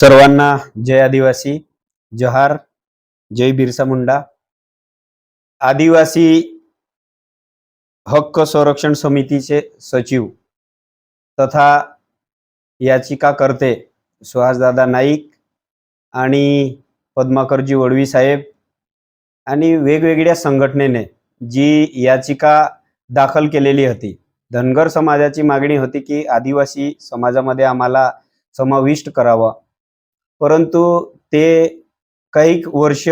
सर्वांना जय आदिवासी जहार जय बिरसा मुंडा. आदिवासी हक्क संरक्षण समितीचे सचिव तथा याचिकाकर्ते सुहासदादा नाईक आणि पद्माकरजी वडवी साहेब आणि वेगवेगळ्या संघटनेने जी याचिका दाखल केलेली होती. धनगर समाजाची मागणी होती की आदिवासी समाजामध्ये आम्हाला समाविष्ट करावं. परंतु ते काही वर्ष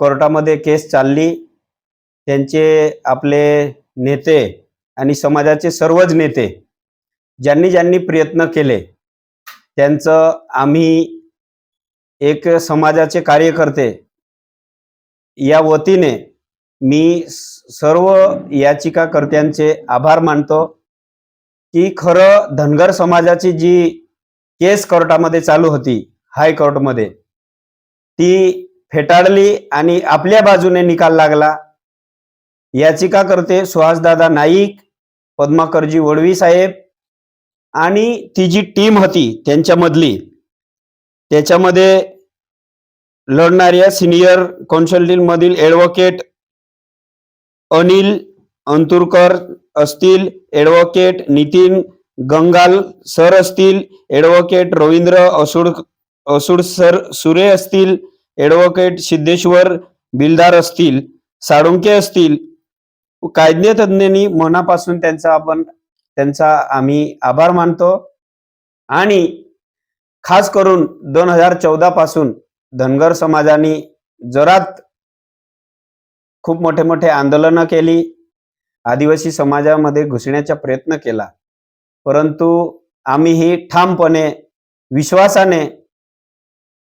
कोर्टामध्ये केस चालली त्यांचे आपले नेते आणि समाजाचे सर्वच नेते ज्यांनी ज्यांनी प्रयत्न केले त्यांचं आम्ही एक समाजाचे कार्यकर्ते या वतीने मी स- सर्व याचिकाकर्त्यांचे आभार मानतो की खरं धनगर समाजाची जी केस कोर्टामध्ये चालू होती हायकोर्टमध्ये ती फेटाळली आणि आपल्या बाजूने निकाल लागला. याचिकाकर्ते सुहासदादा नाईक पद्माकरजी वडवी साहेब आणि ती जी टीम होती त्यांच्यामधली त्याच्यामध्ये लढणाऱ्या senior counsel advocate Anil Anturkar असतील ॲडव्होकेट नितीन गंगाल सर असतील ॲडव्होकेट रवींद्र असुड असुड सर सुरे असतील ॲडव्होकेट सिद्धेश्वर बिलदार असतील साळुंके असतील. कायदेतज्ञांनी मनापासून त्यांचा आपण त्यांचा आम्ही आभार मानतो. आणि खास करून दोन हजार चौदा पासून धनगर समाजाने जरात खूप मोठे मोठे आंदोलनं केली. आदिवासी समाजामध्ये घुसण्याचा प्रयत्न केला. परंतु आम्हीही ठामपणे विश्वासाने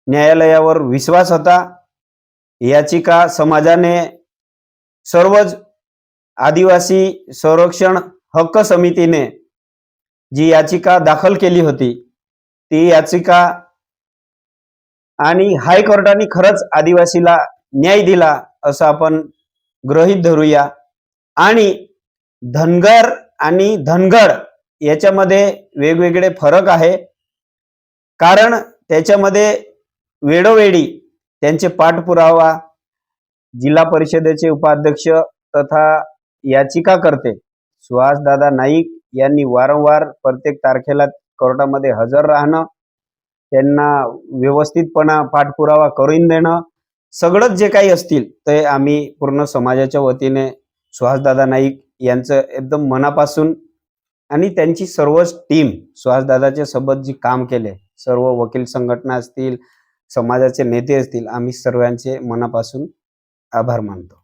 न्यायालयावर विश्वास होता. याचिका समाजाने सर्वच आदिवासी संरक्षण हक्क समितीने जी याचिका दाखल केली होती ती याचिका आणि हायकोर्टाने खरंच आदिवासीला न्याय दिला असं आपण गृहीत धरूया. आणि धनगर आणि धनगड याच्यामध्ये वेगवेगळे फरक आहे. कारण त्याच्यामध्ये वेळोवेळी त्यांचे पाठपुरावा जिल्हा परिषदेचे उपाध्यक्ष तथा याचिकाकर्ते सुहासदादा नाईक यांनी वारंवार प्रत्येक तारखेला कोर्टामध्ये हजर राहणं त्यांना व्यवस्थितपणा पाठपुरावा करून देणं सगळंच जे काही असतील ते आम्ही पूर्ण समाजाच्या वतीने सुहासदादा नाईक यांचं एकदम मनापासून आणि त्यांची सर्वच टीम सुहासदादाच्या सोबत जी काम केले सर्व वकील संघटना असतील समाजाचे नेते असतील आम्ही सर्वांचे मनापासून आभार मानतो.